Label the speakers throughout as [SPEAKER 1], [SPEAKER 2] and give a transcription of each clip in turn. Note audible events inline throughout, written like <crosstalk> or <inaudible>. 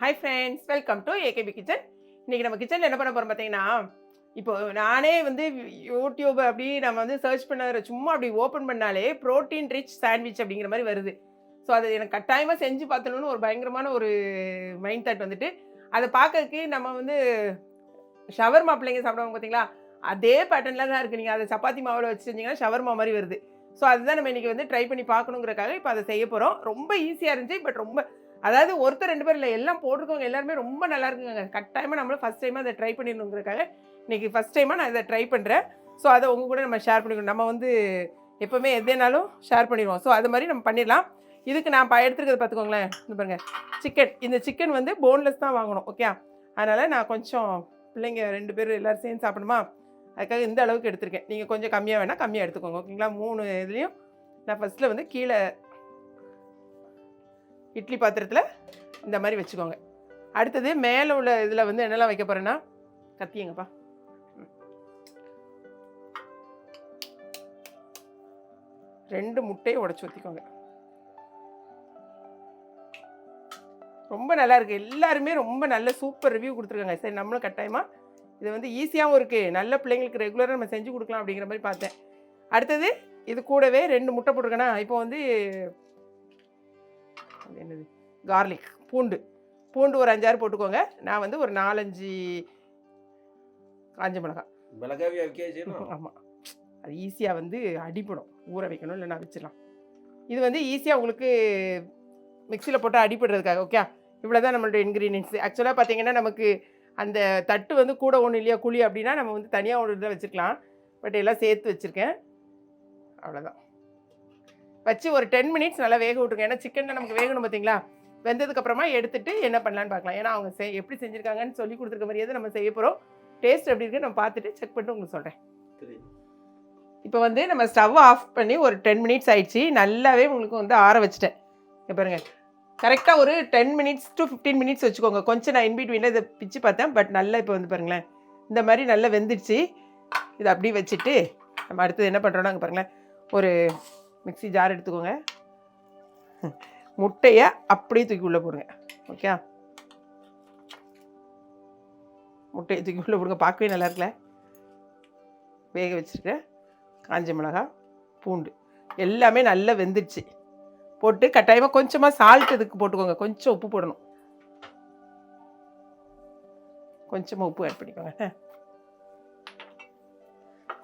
[SPEAKER 1] Hi friends welcome to AKP kitchen இன்றைக்கி நம்ம கிச்சனில் என்ன பண்ண போகிறோம் பார்த்தீங்கன்னா இப்போ நானே வந்து யூடியூப் அப்படி நம்ம வந்து சர்ச் பண்ண சும்மா அப்படி ஓப்பன் பண்ணாலே ப்ரோட்டீன் ரிச் சாண்ட்விச் அப்படிங்கிற மாதிரி வருது. ஸோ அதை எனக்கு கட்டாயமாக செஞ்சு பார்த்தணும்னு ஒரு பயங்கரமான ஒரு மைண்ட் தாட் வந்துட்டு அதை பார்க்கறதுக்கு நம்ம வந்து ஷவர்மா பிள்ளைங்க சாப்பிடுவாங்க பார்த்தீங்களா? அதே பேட்டர்னில் தான் இருக்குது நீங்கள் அதை சப்பாத்தி மாவில் வச்சு செஞ்சிங்கன்னா ஷவர்மா மாதிரி வருது. ஸோ அதுதான் நம்ம இன்றைக்கி வந்து ட்ரை பண்ணி பார்க்கணுங்கிறக்காக இப்போ அதை செய்ய போகிறோம் ரொம்ப ஈஸியாக இருந்துச்சு பட் ரொம்ப அதாவது ஒருத்தர் ரெண்டு பேர் இல்லை எல்லாம் போட்டிருக்கவங்க எல்லாருமே ரொம்ப நல்லா இருக்குங்க கட்டாயமாக நம்மளும் ஃபஸ்ட் டைமாக அதை ட்ரை பண்ணிடணுங்கிறக்காக இன்றைக்கி ஃபஸ்ட் டைமாக நான் இதை ட்ரை பண்ணுறேன் ஸோ அதை உங்கள் கூட நம்ம ஷேர் பண்ணிக்கணும். நம்ம வந்து எப்போவுமே எதுனாலும் ஷேர் பண்ணிடுவோம். ஸோ அது மாதிரி நம்ம பண்ணிடலாம். இதுக்கு நான் ப எடுத்துருக்கிறது பார்த்துக்கோங்களேன். இந்த பாருங்கள் சிக்கன் இந்த சிக்கன் வந்து போன்லெஸ் தான் வாங்கணும். ஓகே அதனால் நான் கொஞ்சம் பிள்ளைங்க ரெண்டு பேர் எல்லோரும் சேர்ந்து சாப்பிடுமா அதுக்காக இந்த அளவுக்கு எடுத்திருக்கேன். நீங்கள் கொஞ்சம் கம்மியாக வேணால் கம்மியாக எடுத்துக்கோங்க. ஓகேங்களா மூணு இதுலேயும் நான் ஃபஸ்ட்டில் வந்து கீழே இட்லி பாத்திரத்தில் இந்த மாதிரி வச்சுக்கோங்க. அடுத்தது மேலே உள்ள இதில் வந்து என்னெல்லாம் வைக்க போகிறேன்னா கத்தியங்கப்பா. ரெண்டு முட்டையை உடச்சி ஊற்றிக்கோங்க ரொம்ப நல்லா இருக்குது எல்லாருமே ரொம்ப நல்ல சூப்பர் ரிவ்யூ கொடுத்துருக்காங்க. சரி நம்மளும் கட்டாயமாக இது வந்து ஈஸியாகவும் இருக்குது நல்ல பிள்ளைங்களுக்கு ரெகுலராக நம்ம செஞ்சு கொடுக்கலாம் அப்படிங்கிற மாதிரி பார்த்தேன். அடுத்தது இது கூடவே ரெண்டு முட்டை போட்டிருக்கேன்னா இப்போ வந்து என்னது? கார்லிக் பூண்டு. பூண்டு ஒரு அஞ்சாறு போட்டுக்கோங்க. நான் வந்து ஒரு நாலஞ்சு காஞ்ச
[SPEAKER 2] அவிக்காச்சுன்னா <laughs>
[SPEAKER 1] ஆமாம் அது ஈஸியாக வந்து அடிப்படும் ஊற வைக்கணும் இல்லைன்னா வச்சிடலாம். இது வந்து ஈஸியாக உங்களுக்கு மிக்சியில் போட்டு அடிப்படுறதுக்காக ஓகே இவ்வளோ தான் நம்மளோட இன்க்ரீடியன்ஸ் ஆக்சுவலாக பார்த்தீங்கன்னா நமக்கு அந்த தட்டு வந்து கூட ஒன்றும் இல்லையா? குழி அப்படின்னா நம்ம வந்து தனியாக ஒரு இதில் வச்சுருக்கலாம். பட் எல்லாம் சேர்த்து வச்சுருக்கேன். அவ்வளோதான் வச்சு ஒரு டென் மினிட்ஸ் நல்லா வேக விட்ருங்க ஏன்னா சிக்கனில் நமக்கு வேகணும் பார்த்தீங்களா வெந்ததுக்கப்புறமா எடுத்துட்டு என்ன பண்ணலான்னு பார்க்கலாம் ஏன்னா அவங்க செ எப்படி செஞ்சுருக்காங்கன்னு சொல்லி கொடுத்துருக்க மாதிரியே நம்ம செய்ய போகிறோம் டேஸ்ட் எப்படி இருக்குன்னு நம்ம பார்த்துட்டு செக் பண்ணிட்டு உங்களுக்கு சொல்கிறேன் இப்போ வந்து நம்ம ஸ்டவ் ஆஃப் பண்ணி ஒரு டென் மினிட்ஸ் ஆயிடுச்சு. நல்லாவே உங்களுக்கு வந்து ஆற வச்சுட்டேன். பாருங்க. கரெக்டாக ஒரு ten minutes to fifteen minutes வச்சுக்கோங்க. கொஞ்சம் நான் இன்பிட்வீனில் இதை பிச்சு பார்த்தேன். பட் நல்லா இப்போ வந்து பாருங்களேன். இந்த மாதிரி நல்லா வெந்துடுச்சு. இதை அப்படியே வச்சுட்டு நம்ம அடுத்தது என்ன பண்ணுறோன்னா அங்கே பாருங்களேன். ஒரு மிக்ஸி ஜார் எடுத்துக்கோங்க. முட்டையை அப்படியே தூக்கி உள்ளே போடுங்க. ஓகே முட்டையை தூக்கி உள்ளே போடுங்க. பார்க்கவே நல்லா இருக்குல்ல? வேக வச்சுருக்கேன் காஞ்ச மிளகாய் பூண்டு. எல்லாமே நல்லா வெந்துடுச்சு. போட்டு கட்டாயமாக கொஞ்சமாக சால்ட் இதுக்கு போட்டுக்கோங்க. கொஞ்சம் உப்பு போடணும். கொஞ்சமாக உப்பு ஆட் பண்ணிக்கோங்க.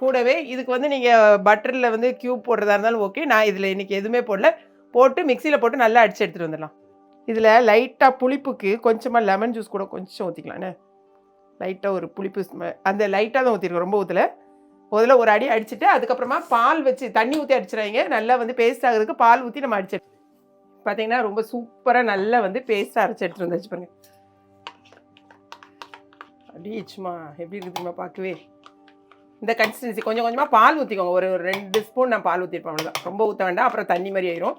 [SPEAKER 1] கூடவே இதுக்கு வந்து நீங்கள் பட்டரில் வந்து க்யூப் போடுறதா இருந்தாலும் ஓகே நான் இதில் இன்றைக்கி எதுவுமே போடல. போட்டு மிக்சியில் போட்டு நல்லா அடித்து எடுத்துகிட்டு வந்துடலாம். இதில் லைட்டாக புளிப்புக்கு கொஞ்சமாக லெமன் ஜூஸ் கூட கொஞ்சம் ஊற்றிக்கலாண்ணே லைட்டாக ஒரு புளிப்பு ஸ்மெ- அந்த லைட்டாக தான் ஊற்றிருக்கோம் ரொம்ப ஊற்றல முதல்ல ஒரு அடி அடிச்சுட்டு அதுக்கப்புறமா பால் வச்சு தண்ணி ஊற்றி அடிச்சிடாங்க நல்லா வந்து பேஸ்ட் ஆகுறதுக்கு பால் ஊற்றி நம்ம அடிச்சு பார்த்தீங்கன்னா ரொம்ப சூப்பராக நல்லா வந்து பேஸ்ட்டாக அரைச்சி எடுத்துகிட்டு வந்தாச்சு பாருங்க. அப்படியே சும்மா எப்படி இருக்குதுமா பார்க்கவே? இந்த கன்சிஸ்டன்சி கொஞ்சம் கொஞ்சமாக பால் ஊற்றிக்கோங்க ஒரு ஒரு ரெண்டு ஸ்பூன் நான் பால் ஊற்றிருப்பேன் அவ்வளோதான் ரொம்ப ஊற்ற வேண்டாம். அப்புறம் தண்ணி மாதிரி ஆயிரும்.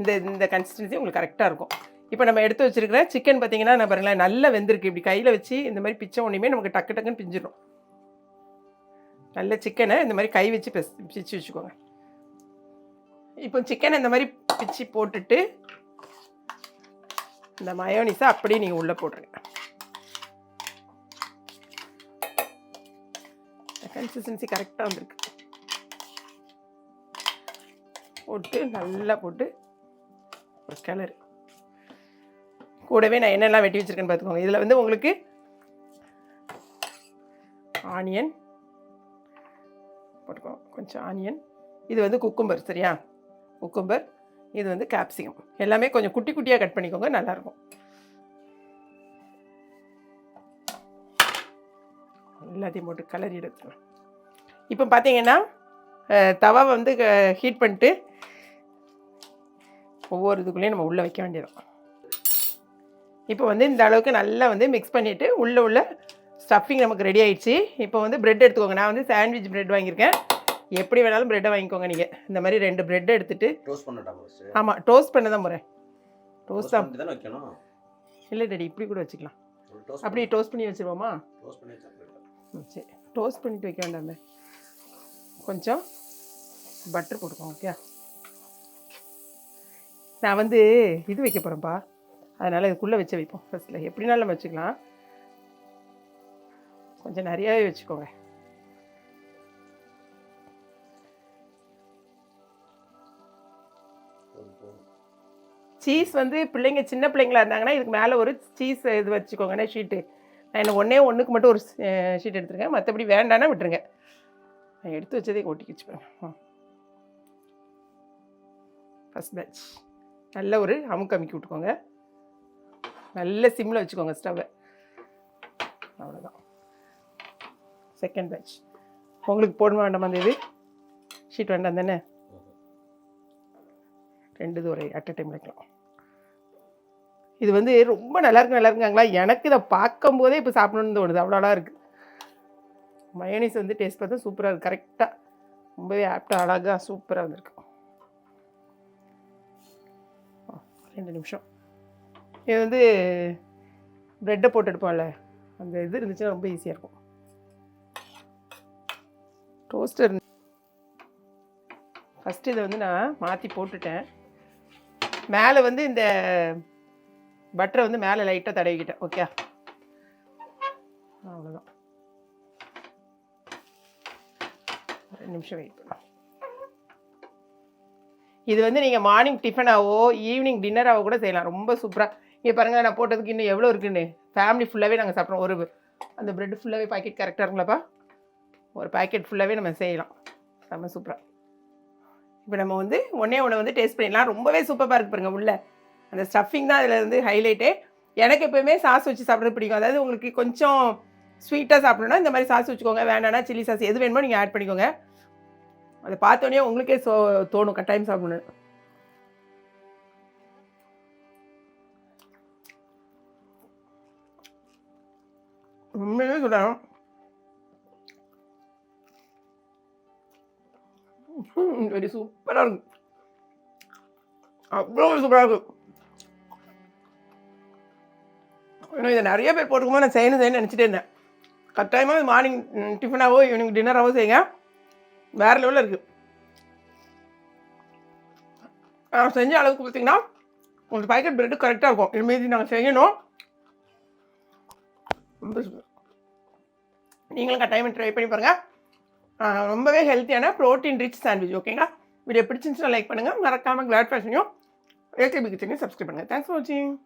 [SPEAKER 1] இந்த இந்த கன்சிஸ்டன்சி உங்களுக்கு கரெக்டாக இருக்கும். இப்போ நம்ம எடுத்து வச்சிருக்கிற சிக்கன் பார்த்தீங்கன்னா நான் பாருங்களேன் நல்லா வெந்திருக்கு. இப்படி கையில் வச்சு இந்த மாதிரி பிச்சை ஒன்றுமே நமக்கு டக்கு டக்குன்னு பிஞ்சிடும் நல்ல சிக்கனை இந்த மாதிரி கை வச்சு பிச்சு வச்சுக்கோங்க. இப்போ சிக்கனை இந்த மாதிரி பிச்சு போட்டுட்டு இந்த மயோனிஸை அப்படியே நீங்கள் உள்ளே போட்டுருங்க. கன்சிஸ்டன்சி கரெக்டாக வந்திருக்கு. போட்டு நல்லா போட்டு ஒரு கிளறு. கூடவே நான் என்னெல்லாம் வெட்டி வச்சுருக்கேன்னு பார்த்துக்கோங்க. இதில் வந்து உங்களுக்கு ஆனியன் போட்டுக்கோங்க கொஞ்சம் ஆனியன் இது வந்து குக்கும்பர் சரியா? குக்கும்பர் இது வந்து கேப்சிகம் எல்லாமே கொஞ்சம் குட்டி குட்டியாக கட் பண்ணிக்கோங்க நல்லாயிருக்கும் எல்லாத்தையும் போட்டு கலரி எடுத்துக்கலாம் இப்போ பார்த்தீங்கன்னா தவா வந்து ஹீட் பண்ணிட்டு ஒவ்வொரு இதுக்குள்ளேயும் நம்ம உள்ளே வைக்க வேண்டியதும் இப்போ வந்து இந்த அளவுக்கு நல்லா வந்து மிக்ஸ் பண்ணிவிட்டு உள்ளே உள்ள ஸ்டஃபிங் நமக்கு ரெடி ஆயிடுச்சு. இப்போ வந்து பிரெட் எடுத்துக்கோங்க. நான் வந்து சாண்ட்விச் பிரெட் வாங்கியிருக்கேன். எப்படி வேணாலும் பிரெட்டை வாங்கிக்கோங்க நீங்கள் இந்த மாதிரி ரெண்டு பிரெட் எடுத்துட்டு
[SPEAKER 2] டோஸ்ட்
[SPEAKER 1] ஆமாம் டோஸ்ட் பண்ண தான் போகிறேன் டோஸ்ட் தான்.
[SPEAKER 2] வைக்கணும்?
[SPEAKER 1] இல்லை டேடி இப்படி கூட வச்சுக்கலாம். அப்படியே டோஸ்ட் பண்ணி வச்சுருவோமா? ம், சரி. டோஸ்ட் பண்ணிட்டு வைக்க வேண்டாமே. கொஞ்சம் பட்டர் போட்டுக்கோங்க ஓகே நான் வந்து இது வைக்க போகிறேன்ப்பா அதனால் இதுக்குள்ளே வச்சு வைப்போம். ஃபஸ்ட்டில் எப்படினாலும் நம்ம வச்சுக்கலாம். கொஞ்சம் நிறையாவே வச்சுக்கோங்க. சீஸ் வந்து பிள்ளைங்க சின்ன பிள்ளைங்களா இருந்தாங்கன்னா இதுக்கு மேலே ஒரு சீஸ் இது வச்சுக்கோங்கண்ணே ஷீட்டு நான் என்ன ஒன்றே ஒன்றுக்கு மட்டும் ஒரு ஷீட் எடுத்துருக்கேன். மற்றபடி வேண்டான்னா விட்டுருங்க. நான் எடுத்து வச்சதே ஒட்டிக்கி வச்சுப்பேன். ஃபஸ்ட் பேட்ச் நல்ல ஒரு அமுக்கு அமுக்கி விட்டுக்கோங்க. நல்ல சிம்மில் வச்சுக்கோங்க ஸ்டவ்வை அவ்வளோதான் செகண்ட் பேட்ச் உங்களுக்கு போட வேண்டாமா அந்த இது? ஷீட் வேண்டாம் தானே? ரெண்டு இது ஒரு அட் டைம் வைக்கலாம். இது வந்து ரொம்ப நல்லா இருக்கு நல்லா இருக்காங்களா எனக்கு இதை பார்க்கும்போதே இப்போ சாப்பிடணும்னு தோணுது. அவ்வளோலாம் இருக்குது மயோனிஸ் வந்து டேஸ்ட் பார்த்தா சூப்பராக இருக்குது கரெக்டாக ரொம்பவே ஆப்டாக அழகாக சூப்பராக வந்திருக்கு. ரெண்டு நிமிஷம். இது வந்து ப்ரெட்டை போட்டு எடுப்போம்ல. அந்த இது இருந்துச்சுன்னா ரொம்ப ஈஸியாக இருக்கும். டோஸ்டர் ஃபஸ்ட்டு இதை வந்து நான் மாற்றி போட்டுட்டேன். மேலே வந்து இந்த பட்டரை வந்து மேலே லைட்டாக தடவிக்கிட்டேன். ஓகே அவ்வளோதான் ரெண்டு நிமிஷம் வெயிட் பண்ணலாம் இது வந்து நீங்கள் மார்னிங் டிஃபனாவோ ஈவினிங் டின்னராகவோ கூட செய்யலாம். ரொம்ப சூப்பராக இங்கே பாருங்கள் நான் போட்டதுக்கு இன்னும் எவ்வளோ இருக்குன்னு. ஃபேமிலி ஃபுல்லாகவே நாங்கள் சாப்பிட்றோம். ஒரு அந்த ப்ரெட் ஃபுல்லாகவே பாக்கெட் கரெக்டாக இருக்குங்களப்பா ஒரு பாக்கெட் ஃபுல்லாகவே நம்ம செய்யலாம். செம்ம சூப்பராக இப்போ நம்ம வந்து ஒன்றே ஒன்று வந்து டேஸ்ட் பண்ணிடலாம். ரொம்பவே சூப்பராக இருக்கு பாருங்கள் உள்ளே. அந்த ஸ்டஃபிங் தான் அதில் வந்து ஹைலைட்டே எனக்கு எப்போயுமே சாஸ் வச்சு சாப்பிட்றது பிடிக்கும். அதாவது உங்களுக்கு கொஞ்சம் ஸ்வீட்டாக சாப்பிடணும்னா இந்த மாதிரி சாஸ் வச்சுக்கோங்க. வேண்டாம்னா சில்லி சாஸ் எது வேணுமோ நீங்கள் ஆட் பண்ணிக்கோங்க. அதை பார்த்தோன்னே உங்களுக்கே சோ தோணும். கட்டாயம் சாப்பிடணும் உண்மையிலே சொல்கிறேன் வெரி சூப்பராக இருக்கும் அவ்வளோ சூப்பராக இருக்கும் இன்னும் இதை நிறைய பேர் போட்டுக்கும்போது நான் செய்யணும் செய்யணும்னு நினச்சிட்டே இருந்தேன். கட்டாயமாக மார்னிங் டிஃபனாகவோ ஈவினிங் டின்னராகவோ செய்யுங்க வேறு லெவலில் இருக்குது நான் செஞ்ச அளவுக்கு பார்த்தீங்கன்னா உங்களுக்கு பாக்கெட் பிரெட்டு கரெக்டாக இருக்கும். இதுமாரி நாங்கள் செய்யணும். ரொம்ப நீங்களும் கட்டாயமாக ட்ரை பண்ணி பாருங்கள் ரொம்பவே ஹெல்த்தியான ப்ரோட்டீன் ரிச் சாண்ட்விச் ஓகேங்களா வீடியோ பிடிச்சிருந்துச்சுன்னா லைக் பண்ணுங்கள் மறக்காமல் கிளாட் ஃபேஷனையும் ஏகேபி கிச்சனையும் சப்ஸ்கிரைப் பண்ணுங்கள் தேங்க்ஸ் ஃபார் வாட்சிங்